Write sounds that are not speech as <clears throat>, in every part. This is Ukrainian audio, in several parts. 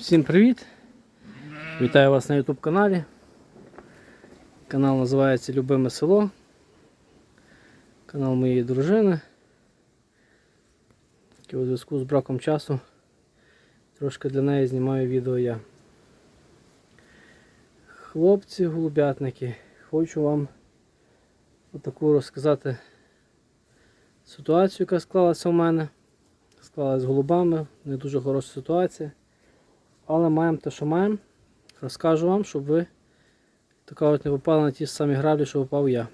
Всім привіт! Вітаю вас на YouTube каналі. Канал називається Любиме село. Канал моєї дружини. Тільки У зв'язку з браком часу трошки для неї знімаю відео я. Хлопці, голубятники, хочу вам отаку розказати ситуацію, яка склалася у мене. Склалася з голубами, не дуже хороша ситуація. Але маємо те, що маємо. Розкажу вам, щоб ви така от не попали на ті самі граблі, що попав я.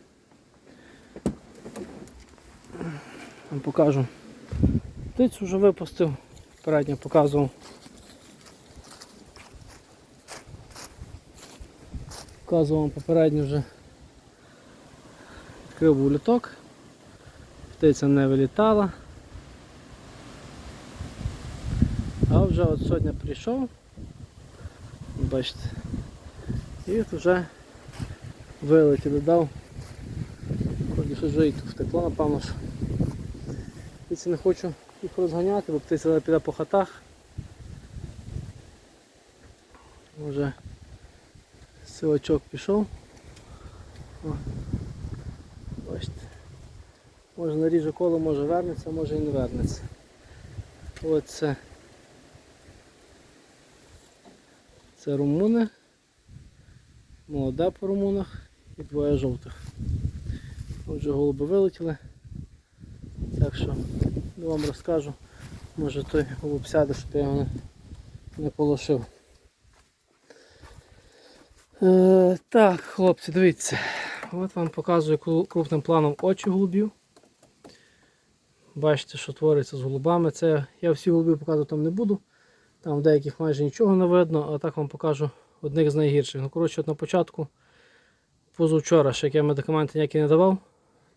Вам покажу. Птицю вже випустив, передньо показував. Показував вам попередньо вже. Відкрив був літок. Птиця не вилітала. А вже от сьогодні прийшов. Бачите. І от вже вилетіли, дав. Вроді що вже і втекло, напевно що. Птиці не хочу їх розганяти, бо птиця піде по хатах. Вже силочок пішов. О. Бачите. Може наріже коло, може вернеться, може і не вернеться. Ось це. Румуни. Молоде по румунах і двоє жовтих. Отже, голуби вилетіли. Так що я вам розкажу. Може той голуб сяде, щоб я його не, не полошив. Е, так, хлопці, дивіться. От вам показую крупним планом очі голубів. Бачите, що твориться з голубами. Це я всі голуби показувати там не буду. Там деяких майже нічого не видно, а так вам покажу одних з найгірших. Ну, коротше, от на початку, позавчора, ще як я медикаменти ніякі не давав,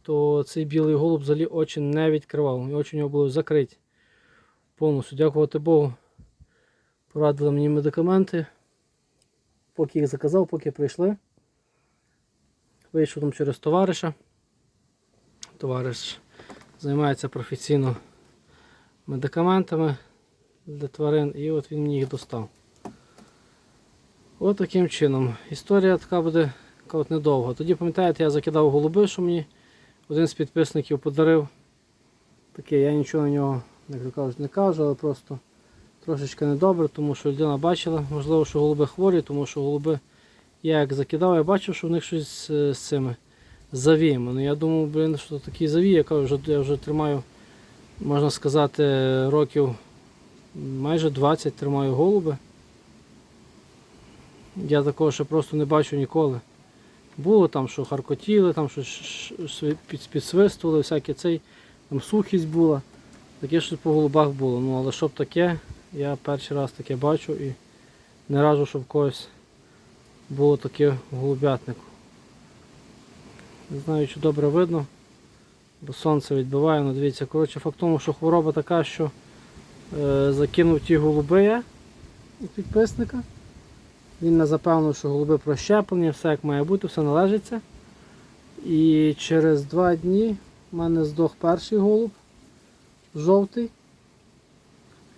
то цей білий голуб взагалі очі не відкривав. І очі у нього були закриті. Повністю. Дякувати Богу. Порадили мені медикаменти. Поки їх заказав, поки прийшли. Вийшов там через товариша. Товариш займається професійно медикаментами для тварин і от він мені їх достав. От таким чином. Історія така буде от недовга. Тоді, пам'ятаєте, я закидав голуби, що мені один з підписників подарив. Таке, я нічого на нього як кажуть, не кажу, але просто трошечки недобре, тому що людина бачила, можливо, що голуби хворі, тому що голуби я як закидав, я бачив, що в них щось е, з цими завіями. Ну я думав, блін, що такий завій, я кажу, я вже тримаю, можна сказати, років майже 20 тримаю голуби. Я такого ще просто не бачу ніколи. Було там, що харкотіли, там що ш- ш- під- підсвистували, всяке цей, там сухість була. Таке щось по голубах було. Ну але щоб таке, я перший раз таке бачу і не раджу, щоб когось було таке в голубятнику. Не знаю, чи добре видно, бо сонце відбиває, ну дивіться, коротше, факт тому, що хвороба така, що закинув ті голуби у підписника. Він не запевнив, що голуби прощеплені, все як має бути, все належиться. І через два дні в мене здох перший голуб, жовтий.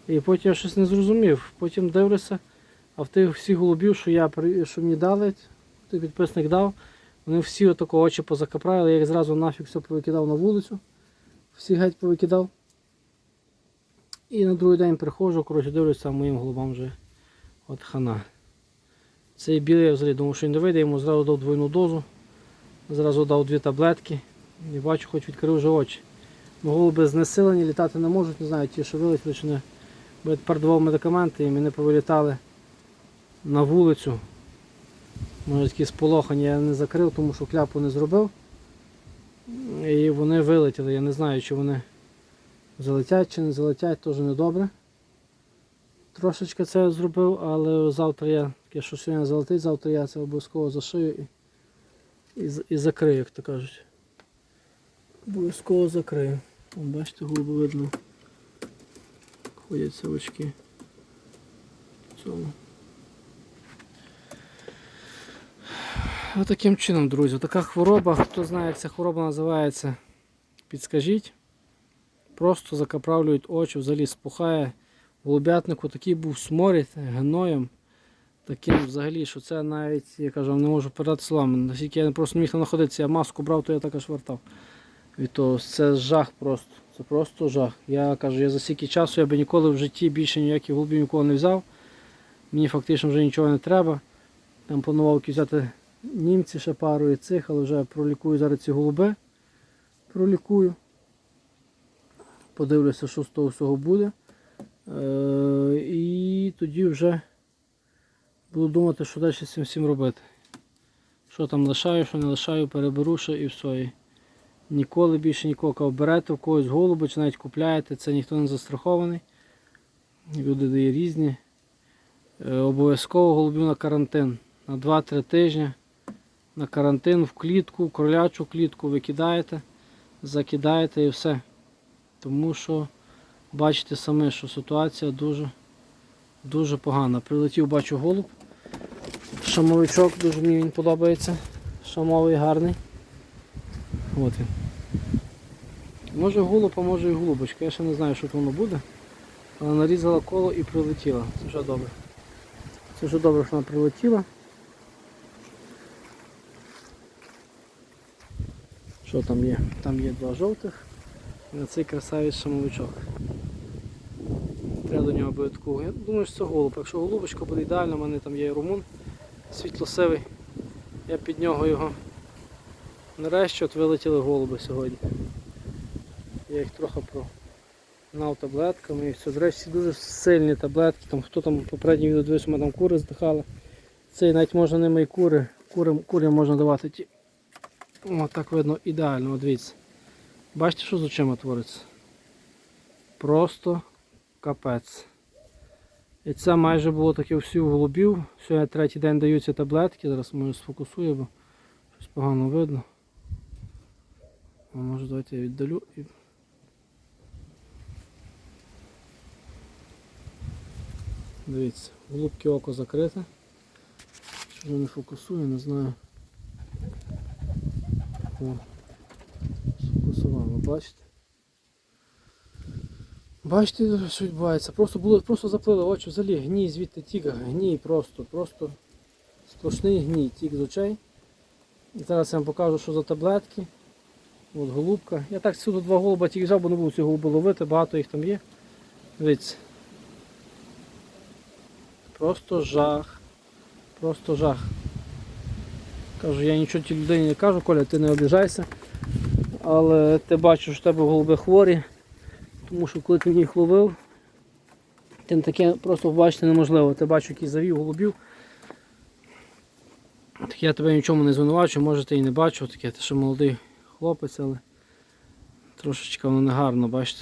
І потім я щось не зрозумів. Потім дивлюся, а в тих всіх голубів, що я що мені дали, той підписник дав, вони всі отако очі позакаправили, я їх зразу нафіг все повикидав на вулицю. Всі геть повикидав. І на другий день приходжу, коротше, дивлюся, моїм голубам вже от хана. Цей білий я взагалі думав, що він не вийде, йому зразу дав двойну дозу, зразу дав дві таблетки і бачу, хоч відкрив вже очі. Бо голуби знесилені, літати не можуть, не знаю, ті, що вилетіли чи не. Бо я тепер давав медикаменти і мене повилітали на вулицю. Може такі сполохані я не закрив, тому що кляпу не зробив. І вони вилетіли. Я не знаю, чи вони залетять чи не залетять, теж недобре. Трошечки це зробив, але завтра я, таке, що сьогодні залетить, завтра я це обов'язково зашию і, і, і закрию, як то кажуть. Обов'язково закрию. Бачите, голуби видно. Ходять совочки. В цьому. Отаким чином, друзі, така хвороба, хто знає, як ця хвороба називається, підскажіть. Просто закаправлюють очі, взагалі спухає. в голубятнику такий був сморід гноєм. Таким взагалі, що це навіть, я кажу, не можу передати словами. Наскільки я просто не міг знаходитися, я маску брав, то я так аж вертав. Від того, це жах просто. Це просто жах. Я кажу, я за стільки часу я би ніколи в житті більше ніяких голубів ніколи не взяв. Мені фактично вже нічого не треба. Там планував взяти німці ще пару і цих, але вже пролікую зараз ці голуби. Пролікую. Подивлюся, що з того всього буде. Е, і тоді вже буду думати, що далі з цим всім робити. Що там лишаю, що не лишаю, переберу ще і все. Ніколи більше нікого Кажу, берете в когось голуби чи навіть купляєте, це ніхто не застрахований. Люди дає різні. Е, Обов'язково голубів на карантин. На 2-3 тижні. На карантин в клітку, в кролячу клітку викидаєте, закидаєте і все. Тому що бачите самі, що ситуація дуже, дуже погана. Прилетів, бачу голуб. Шамовичок, дуже мені він подобається. Шамовий гарний. От він. Може голуб, а може і голубочка. Я ще не знаю, що воно буде. Але нарізала коло і прилетіла. Це вже добре. Це вже добре, що вона прилетіла. Що там є? Там є два жовтих. І на цей красавець шамовичок. Треба до нього обов'язково. Я думаю, що це голуб. Якщо голубочка буде ідеально, в мене там є румун світлосивий. Я під нього його. Нарешті от вилетіли голуби сьогодні. Я їх трохи прогнав таблетками і все. До речі, дуже сильні таблетки. Там, хто там попередній відео дивився, мене там кури здихали. Цей навіть можна ними і кури. Курям, курям можна давати ті. О, так видно ідеально, дивіться. Бачите, що з очима твориться? Просто капець. І це майже було таке у всіх голубів. Сьогодні третій день даються таблетки, зараз може сфокусую, бо щось погано видно. А може давайте я віддалю і. Дивіться, голубки око закрите. Що не фокусує, не знаю. О, сфокусував, бачите? Бачите, що відбувається? Просто було, просто заплили очі, взагалі гній звідти тік, гній просто, просто сплошний гній тік з очей. І зараз я вам покажу, що за таблетки. От голубка. Я так сюди два голуба тільки взяв, бо не буду цього голуби ловити, багато їх там є. Дивіться. Просто жах. Просто жах. Кажу, я нічого тій людині не кажу, Коля, ти не обіжайся. Але ти бачиш, що в тебе голуби хворі. Тому що коли ти їх ловив, ти таке просто побачити неможливо. Ти бачиш, який завів голубів. Так я тебе нічому не звинувачую, може ти і не бачив, таке, ти ще молодий хлопець, але трошечки воно не гарно, бачите.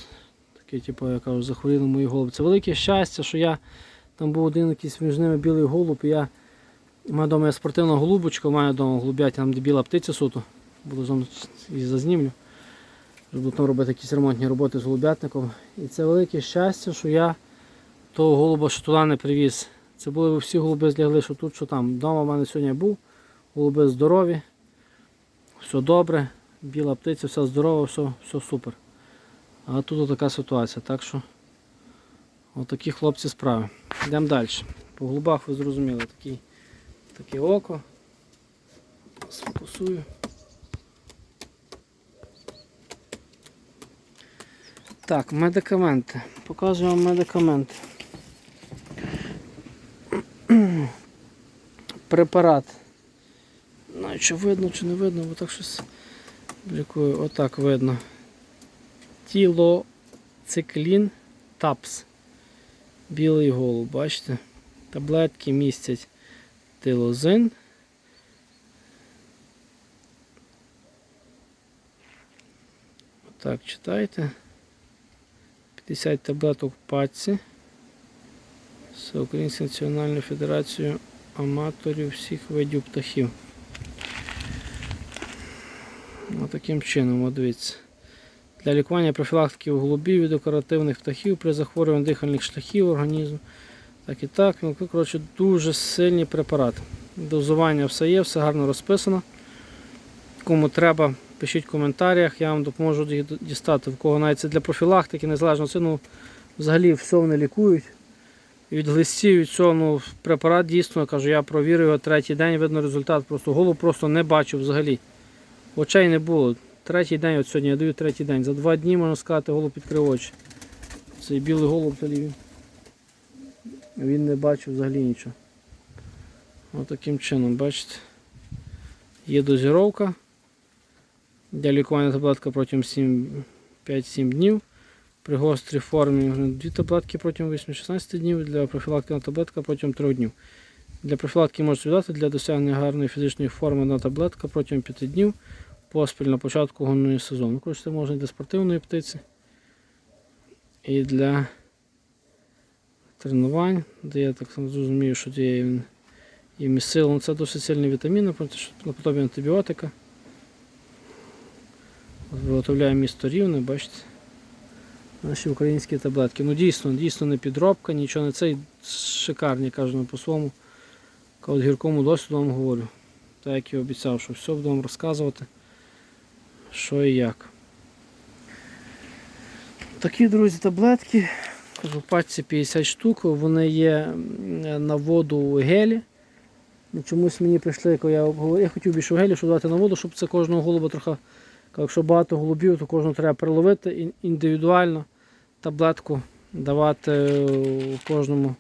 Таке, типу, я кажу, захворіли мої голуби. Це велике щастя, що я там був один якийсь між ними білий голуб, і я маю вдома спортивна голубочка, маю вдома голуб'ять, там де біла птиця суто. Буду знову і зазнімлю. Буду робити якісь ремонтні роботи з голубятником. І це велике щастя, що я того голуба що туди не привіз. Це були всі голуби злягли, що тут, що там. Вдома в мене сьогодні був, голуби здорові, все добре, біла птиця, все здорово, все, все супер. А тут така ситуація. Так що отакі хлопці справи. Йдемо далі. По голубах ви зрозуміли, такі, таке око. Сфокусую. Так, медикаменти. Показую вам медикаменти. <clears throat> Препарат. Ну, чи видно, чи не видно, бо так щось лікую. Отак видно. Тілоциклін ТАПС. Білий голуб, бачите? Таблетки містять тилозин. Так, читайте. 50 таблеток в паці. Всеукраїнська національна федерація аматорів всіх видів птахів. Отаким чином, от дивіться. Для лікування профілактики у голубів і декоративних птахів при захворюванні дихальних шляхів організму. Так і так. Ну, коротше, дуже сильний препарат. Дозування все є, все гарно розписано. Кому треба, пишіть в коментарях, я вам допоможу їх дістати. В кого навіть це для профілактики, незалежно це, ну, Взагалі все вони лікують. Від глистів, від цього, ну, препарат дійсно, кажу, я провірив його третій день, видно результат. Просто голуб просто не бачив взагалі. Очей не було. Третій день, от сьогодні я даю третій день. За два дні, можна сказати, голуб відкрив очі. Цей білий голуб взагалі він, не бачив взагалі нічого. Ось таким чином, бачите. Є дозіровка. Для лікування таблетка протягом 5-7 днів. При гострій формі дві таблетки протягом 8-16 днів, для профілактики одна таблетка протягом 3 днів. Для профілактики можуть віддати для досягнення гарної фізичної форми одна таблетка протягом 5 днів поспіль на початку гонної сезону. Коротше, можна і для спортивної птиці і для тренувань, де я так зрозумію, що є він і місил. Ну, Це досить сильні вітаміни, наподобі антибіотика. Виготовляє місто рівне, бачите. Наші українські таблетки. Ну дійсно, дійсно не підробка, нічого не цей шикарні, кажу ну, по-своєму. От гіркому досвіду вам говорю. Так як і обіцяв, що все буду вам розказувати, що і як. Такі, друзі, таблетки. В пачці 50 штук, вони є на воду гелі. Чомусь мені прийшли, коли я я хотів більше гелі, щоб дати на воду, щоб це кожного голуба трохи Якщо багато голубів, то кожного треба приловити індивідуально таблетку давати е, кожному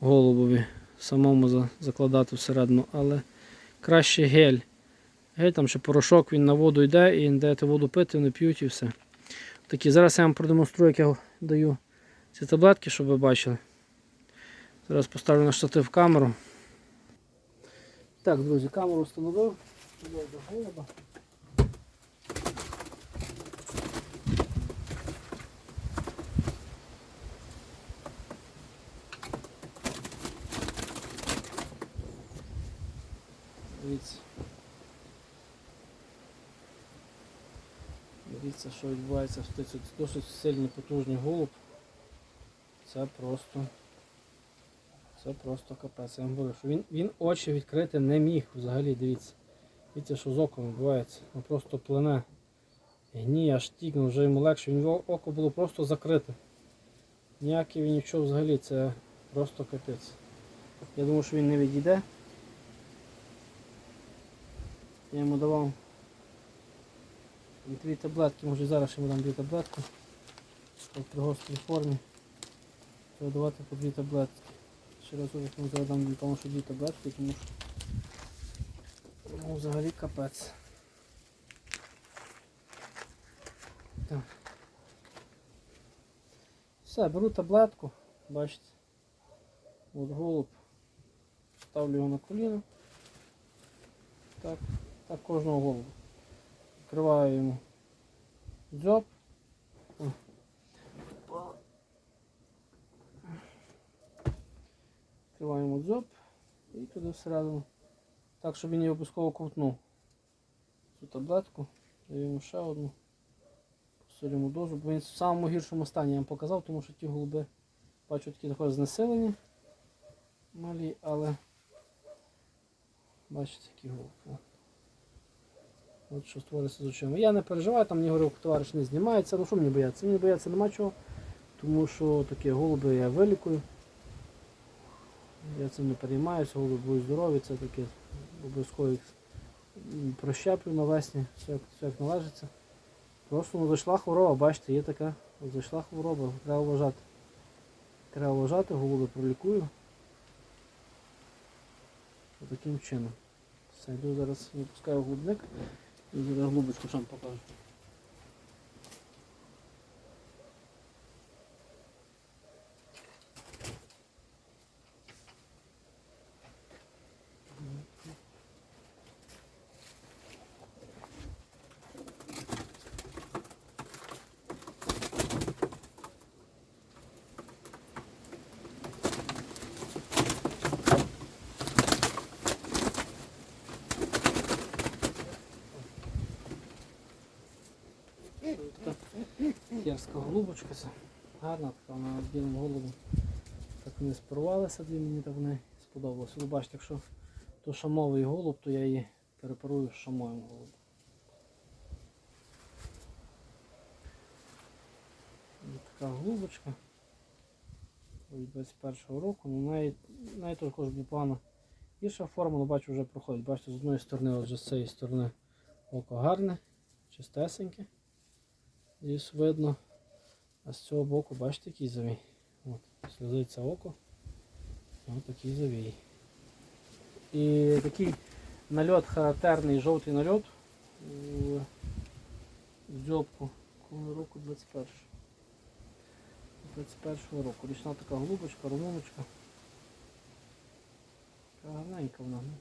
голубові, самому закладати всередину. Але краще гель. Гель там ще порошок, він на воду йде і даєте воду пити, вони п'ють і все. Такі. Зараз я вам продемонструю, як я даю ці таблетки, щоб ви бачили. Зараз поставлю на штатив камеру. Так, друзі, камеру встановив. Голуба. Дивіться. Дивіться, що відбувається в птиці. Це досить сильний потужний голуб. Це просто. Це просто капець. Я вам говорю, що він, він очі відкрити не міг взагалі, дивіться. Дивіться, що з оком відбувається. Він просто плене. Гній, аж тікнув, вже йому легше. Він око було просто закрите. Ніякий він нічого взагалі, це просто капець. Я думаю, що він не відійде. Я йому давав дві таблетки, може зараз йому дам дві таблетки. От При гострій формі. Треба давати по дві таблетки. Ще раз йому зараз дам напевно, що дві таблетки, тому що ну, взагалі капець. Так. Все, беру таблетку, бачите. От голуб. Ставлю його на коліно. Так. Так кожного голову. Відкриваю йому дзьоб. О. Опа. Відкриваємо дзьоб і туди всередину. Так, щоб він її обов'язково ковтнув. Цю таблетку. Йому ще одну. Посилюємо дозу, бо він в самому гіршому стані я вам показав, тому що ті голуби бачу такі також знесилені. Малі, але бачите, які голуби. От що створиться з очима. Я не переживаю, там мені говорив, товариш не знімається. Ну що мені бояться? Мені бояться нема чого, тому що такі голуби я вилікую. Я цим не переймаюся, голуби будуть здорові, це таке обов'язково їх прощеплю навесні, все як, все як належиться. Просто ну, зайшла хвороба, бачите, є така, зайшла хвороба, треба вважати. Треба вважати, голуби пролікую. Таким чином. Все, зараз випускаю глубник. І зараз глубочку сам покажу. Така Кірська голубочка. Гарна така, вона з білим голубом. Так вони спарувалися, дві мені так вони сподобалося. Ви бачите, якщо то шамовий голуб, то я її перепарую з шамовим голубом. Така голубочка. від 21-го року. Ну, навіть, навіть також була погана гірша форма, але бачу, вже проходить. Бачите, з одної сторони, отже, з цієї сторони око гарне, чистесеньке. Здесь видно. А з цього боку, бачите, який завій. От, сльозиться око. Ось такий завій. І такий нальот характерний, жовтий нальот у дзьобку. Коли року 21. 21 року. Річна така голубочка, румуночка. Така гарненька вона. ну.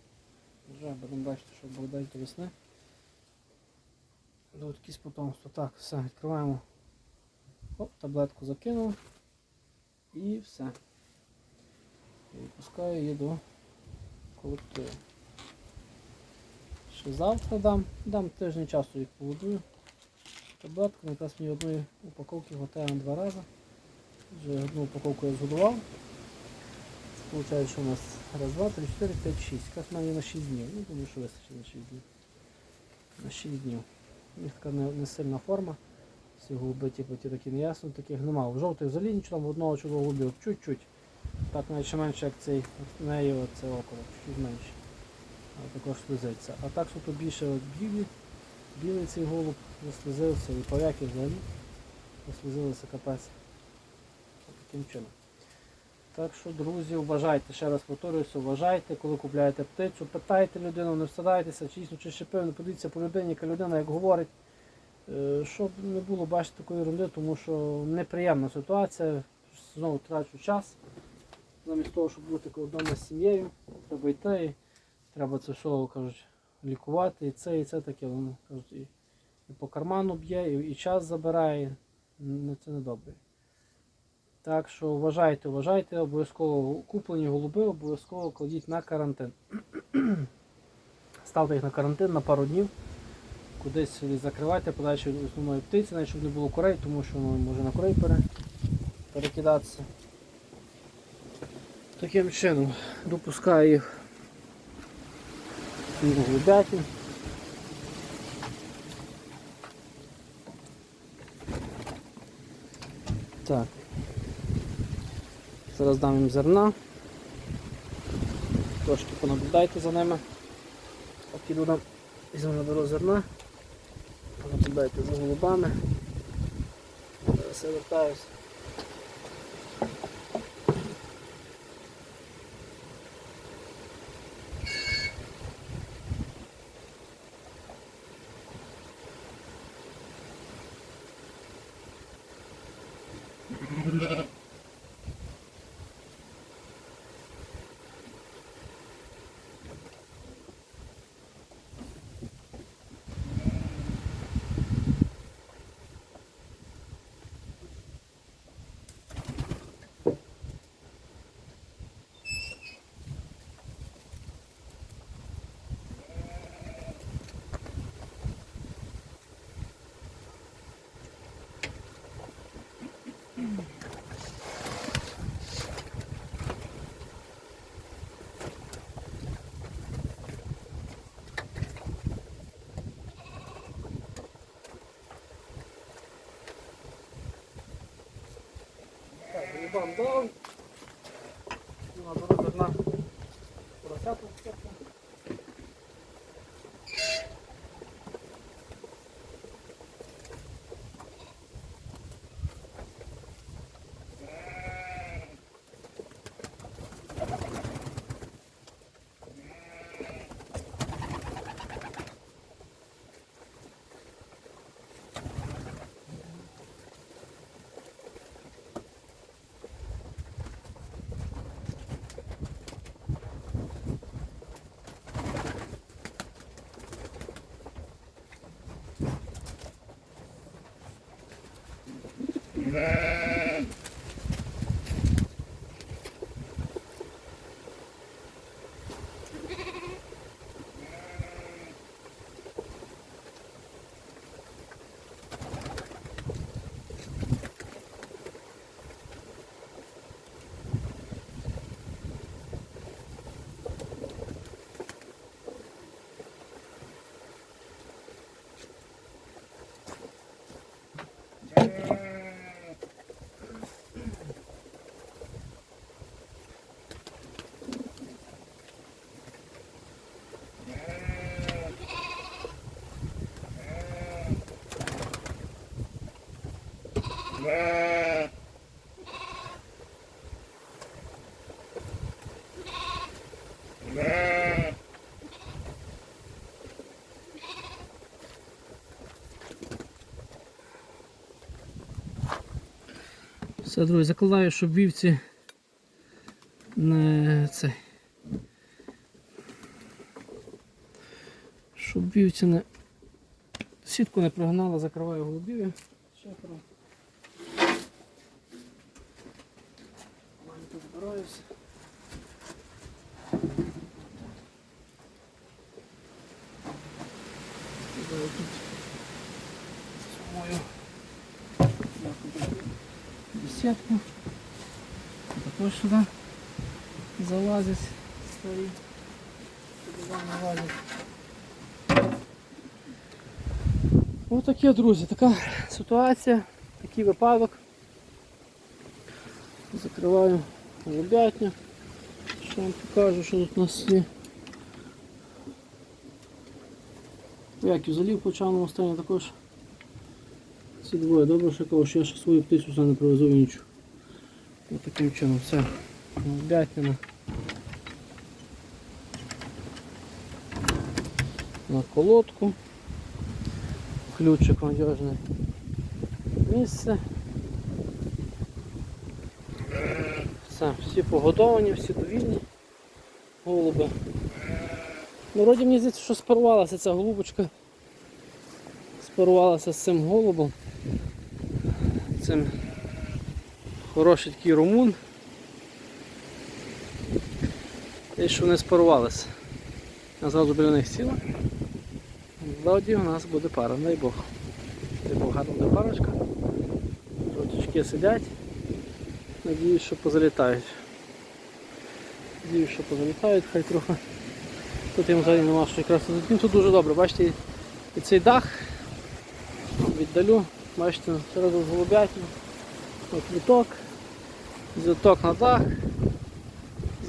Вже будемо бачити, що буде до весни. До якісь потомство. Так, все, відкриваємо. Оп, таблетку закинули. І все. І відпускаю її до колективу. Ще завтра дам. Дам тиждень часу їх поводую. Таблетку, якраз мені одної упаковки хватає на два рази. Вже одну упаковку я згодував. Виходить, що у нас раз, два, три, чотири, п'ять, шість. Якраз в на 6 днів. Ну, думаю, що вистачить на 6 днів. На 6 днів. У них така не сильна форма. Всі голуби, типу, ті такі неясно, таких немає. В жовтих взагалі нічого, там одного чого голубів чуть-чуть. Так навіть менше як цей в неї оце около, чуть менше. А також слизиться. А так що тут більше білі, білий цей голуб заслизився, і поляки взагалі заслизилися капець. Таким чином. Так що, друзі, вважайте, ще раз повторююся, вважайте, коли купляєте птицю, питайте людину, не встадайтеся, чи дійсно чи щепив, не подивіться по людині, яка людина як говорить. Е, Щоб не було бачити такої ерунди, тому що неприємна ситуація, знову трачу час. Замість того, щоб бути вдома з сім'єю, треба йти, треба це все кажуть, лікувати, і це, і це таке, воно кажуть, і, і по карману б'є, і, і час забирає. Це не добре. Так що вважайте, вважайте, обов'язково куплені голуби, обов'язково кладіть на карантин. <clears throat> Ставте їх на карантин на пару днів кудись закривайте від основної птиці, навіть щоб не було курей, тому що воно може на пере, перекидатися. Таким чином допускаю їх голубятні. Так. Зараз дам їм зерна. Трошки понаблюдайте за ними. Поки іду там візьму наберу зерна. Наблюдайте за голубами. Зараз я вертаюсь. Так, голубам Все, друзі, закладаю, щоб вівці не цей. Щоб вівці не сітку не прогнала, закриваю голубів. Шефером. Маленько збираюся. Зараз тут цю мою беседку. Також сюди залазить старі. Ось таке, друзі, така ситуація, такий випадок. Закриваю голубятню. Що вам покажу, що тут у нас є. Як і залів по чайному стані також. Ці двоє. Добре, що кажу, що я ще свою птицю не привезу іншу. Ось таким чином все. Голубятня. На колодку. Ключик надіжне місце. Все, всі погодовані, всі довільні. Голуби. Ну, вроді мені здається, що спарувалася ця голубочка. Спарувалася з цим голубом. Цим хороший такий румун. І що вони спарувалися. Я зразу біля них сіла. Вроді у нас буде пара, дай Бог. Дай Бог гарна буде парочка. Жовтячки сидять. Надіюсь, що позалітають. Надіюсь, що позалітають, хай трохи. Тут їм взагалі нема що якраз тут. Дуже добре, бачите, і цей дах віддалю, бачите, через голубятню. От віток, звіток на дах,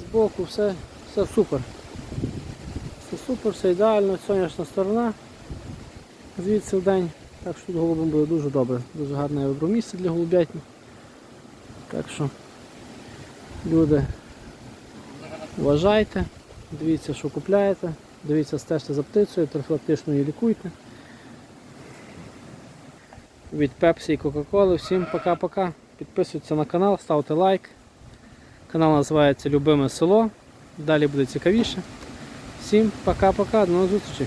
збоку, все, все супер. Все супер, все ідеально, сонячна сторона. Звідси в день. Так що тут голубам буде дуже добре. Дуже гарне вибрав місце для голубятні. Так що люди вважайте, дивіться, що купляєте, дивіться, стежте за птицею, профілактично її лікуйте. Від Пепсі і Кока-Коли. Всім пока-пока. Підписуйтесь на канал, ставте лайк. Канал називається Любиме село. Далі буде цікавіше. Всім пока-пока, до нових зустрічей.